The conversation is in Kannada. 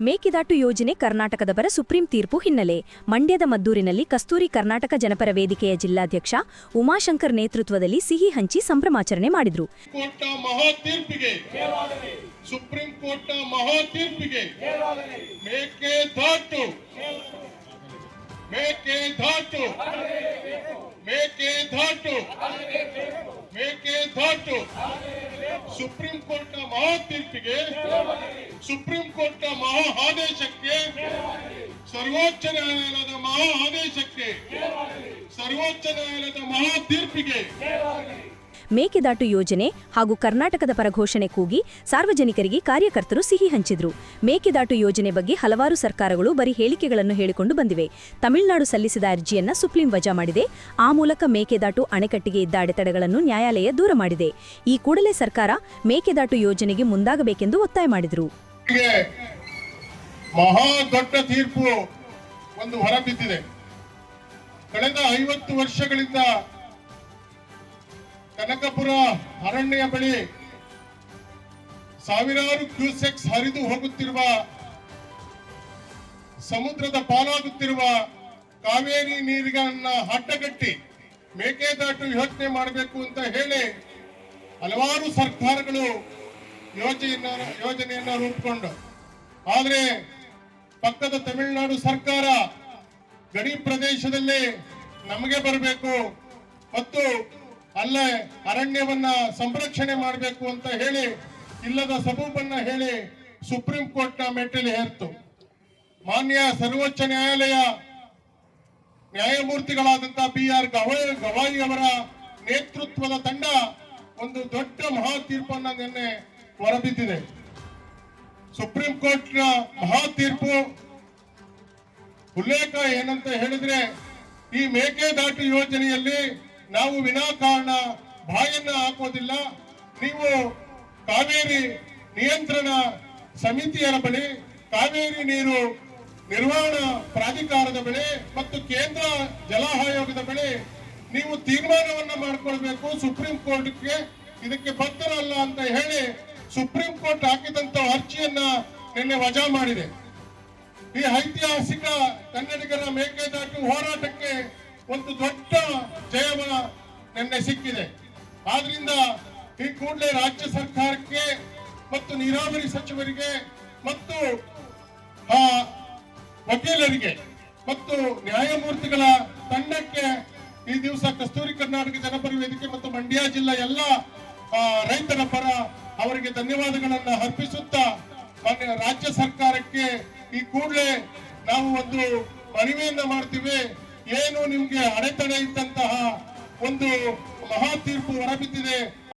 ಮೇಕೆದಾಟು ಯೋಜನೆ ಕರ್ನಾಟಕದ ಪರ ಸುಪ್ರೀಂ ತೀರ್ಪು ಹಿನ್ನೆಲೆ. ಮಂಡ್ಯದ ಮದ್ದೂರಿನಲ್ಲಿ ಕಸ್ತೂರಿ ಕರ್ನಾಟಕ ಜನಪರ ವೇದಿಕೆಯ ಜಿಲ್ಲಾಧ್ಯಕ್ಷ ಉಮಾಶಂಕರ್ ನೇತೃತ್ವದಲ್ಲಿ ಸಿಹಿ ಹಂಚಿ ಸಂಭ್ರಮಾಚರಣೆ ಮಾಡಿದ್ರು. ಸುಪ್ರೀಂ ಕೋರ್ಟ್ ಮಹಾ ಸುಪ್ರೀಂ ಮಹಾ ಆದೇಶಕ್ಕೆ ಸರ್ವೋಚ್ಚ ನ್ಯಾಯಾಲಯದ ಮಹಾ ಆದೇಶಕ್ಕೆ ಸರ್ವೋಚ್ಚ ನ್ಯಾಯಾಲಯದ ಮಹಾ ತೀರ್ಪಿಗೆ ಮೇಕೆದಾಟು ಯೋಜನೆ ಹಾಗೂ ಕರ್ನಾಟಕದ ಪರ ಘೋಷಣೆ ಕೂಗಿ ಸಾರ್ವಜನಿಕರಿಗೆ ಕಾರ್ಯಕರ್ತರು ಸಿಹಿ ಹಂಚಿದ್ರು. ಮೇಕೆದಾಟು ಯೋಜನೆ ಬಗ್ಗೆ ಹಲವಾರು ಸರ್ಕಾರಗಳು ಬರೀ ಹೇಳಿಕೆಗಳನ್ನು ಹೇಳಿಕೊಂಡು ಬಂದಿವೆ. ತಮಿಳುನಾಡು ಸಲ್ಲಿಸಿದ ಅರ್ಜಿಯನ್ನ ಸುಪ್ರೀಂ ವಜಾ ಮಾಡಿದೆ. ಆ ಮೂಲಕ ಮೇಕೆದಾಟು ಅಣೆಕಟ್ಟಿಗೆ ಇದ್ದ ಅಡೆತಡೆಗಳನ್ನು ನ್ಯಾಯಾಲಯ ದೂರ ಮಾಡಿದೆ. ಈ ಕೂಡಲೇ ಸರ್ಕಾರ ಮೇಕೆದಾಟು ಯೋಜನೆಗೆ ಮುಂದಾಗಬೇಕೆಂದು ಒತ್ತಾಯ ಮಾಡಿದ್ರು. ಮಹಾ ದೊಡ್ಡ ತೀರ್ಪು ಒಂದು ಹೊರಬಿದ್ದಿದೆ ಕಳೆದ ಐವತ್ತು ವರ್ಷಗಳಿಂದ ಕನಕಪುರ ಅರಣ್ಯ ಬಳಿ ಸಾವಿರಾರು ಕ್ಯೂಸೆಕ್ಸ್ ಹರಿದು ಹೋಗುತ್ತಿರುವ, ಸಮುದ್ರದ ಪಾಲಾಗುತ್ತಿರುವ ಕಾವೇರಿ ನೀರಿಗನ್ನ ಅಡ್ಡಗಟ್ಟಿ ಮೇಕೆದಾಟು ಯೋಚನೆ ಮಾಡಬೇಕು ಅಂತ ಹೇಳಿ ಹಲವಾರು ಸರ್ಕಾರಗಳು ಯೋಜನೆಯನ್ನ ಯೋಜನೆಯನ್ನ ರೂಪಿಕೊಂಡು ಆದರೆ ಪಕ್ಕದ ತಮಿಳುನಾಡು ಸರ್ಕಾರ ಗಡಿ ಪ್ರದೇಶದಲ್ಲಿ ನಮಗೆ ಬರಬೇಕು ಮತ್ತು ಅಲ್ಲೇ ಅರಣ್ಯವನ್ನ ಸಂರಕ್ಷಣೆ ಮಾಡಬೇಕು ಅಂತ ಹೇಳಿ ಇಲ್ಲದ ಸಬೂಬನ್ನ ಹೇಳಿ ಸುಪ್ರೀಂ ಕೋರ್ಟ್ನ ಮೆಟ್ಟಿಲು ಹೇರ್ತು. ಮಾನ್ಯ ಸರ್ವೋಚ್ಚ ನ್ಯಾಯಾಲಯ ನ್ಯಾಯಮೂರ್ತಿಗಳಾದಂತಹ ಬಿ ಆರ್ ಗವಾಯಿ ಗವಾಯಿ ಅವರ ನೇತೃತ್ವದ ತಂಡ ಒಂದು ದೊಡ್ಡ ಮಹಾ ತೀರ್ಪನ್ನ ನಿನ್ನೆ ಹೊರಬಿದ್ದಿದೆ. ಸುಪ್ರೀಂ ಕೋರ್ಟ್ನ ಮಹಾ ತೀರ್ಪು. ಉಲ್ಲೇಖ ಏನಂತ ಹೇಳಿದ್ರೆ, ಈ ಮೇಕೆದಾಟು ಯೋಜನೆಯಲ್ಲಿ ನಾವು ವಿನಾಕಾರಣ ಬಾಯನ್ನ ಹಾಕೋದಿಲ್ಲ. ನೀವು ಕಾವೇರಿ ನಿಯಂತ್ರಣ ಸಮಿತಿಯರ ಬಳಿ ಕಾವೇರಿ ನೀರು ನಿರ್ವಹಣಾ ಪ್ರಾಧಿಕಾರದ ಬಳಿ ಮತ್ತು ಕೇಂದ್ರ ಜಲ ಆಯೋಗದ ಬಳಿ ನೀವು ತೀರ್ಮಾನವನ್ನ ಮಾಡ್ಕೊಳ್ಬೇಕು. ಸುಪ್ರೀಂ ಕೋರ್ಟ್ಗೆ ಇದಕ್ಕೆ ಬದ್ಧರಲ್ಲ ಅಂತ ಹೇಳಿ ಸುಪ್ರೀಂ ಕೋರ್ಟ್ ಹಾಕಿದಂತ ಅರ್ಜಿಯನ್ನ ನಿನ್ನೆ ವಜಾ ಮಾಡಿದೆ. ಈ ಐತಿಹಾಸಿಕ ಕನ್ನಡಿಗರ ಮೇಕೆದಾಟು ಹೋರಾಟಕ್ಕೆ ಒಂದು ದೊಡ್ಡ ಜಯವ ನಿನ್ನೆ ಸಿಕ್ಕಿದೆ. ಆದ್ರಿಂದ ಈ ಕೂಡಲೇ ರಾಜ್ಯ ಸರ್ಕಾರಕ್ಕೆ ಮತ್ತು ನೀರಾವರಿ ಸಚಿವರಿಗೆ ಮತ್ತು ಆ ವಕೀಲರಿಗೆ ಮತ್ತು ನ್ಯಾಯಮೂರ್ತಿಗಳ ತಂಡಕ್ಕೆ ಈ ದಿವಸ ಕಸ್ತೂರಿ ಕರ್ನಾಟಕ ಜನಪರ ವೇದಿಕೆ ಮತ್ತು ಮಂಡ್ಯ ಜಿಲ್ಲಾ ಎಲ್ಲ ರೈತರ ಪರ ಅವರಿಗೆ ಧನ್ಯವಾದಗಳನ್ನ ಅರ್ಪಿಸುತ್ತಾ ರಾಜ್ಯ ಸರ್ಕಾರಕ್ಕೆ ಈ ಕೂಡಲೇ ನಾವು ಒಂದು ಮನವಿಯನ್ನ ಮಾಡ್ತೀವಿ. ಏನು ನಿಮ್ಗೆ ಅಡೆತಡೆ ಇದ್ದಂತಹ ಒಂದು ಮಹಾ ತೀರ್ಪು ಹೊರಬಿದ್ದಿದೆ.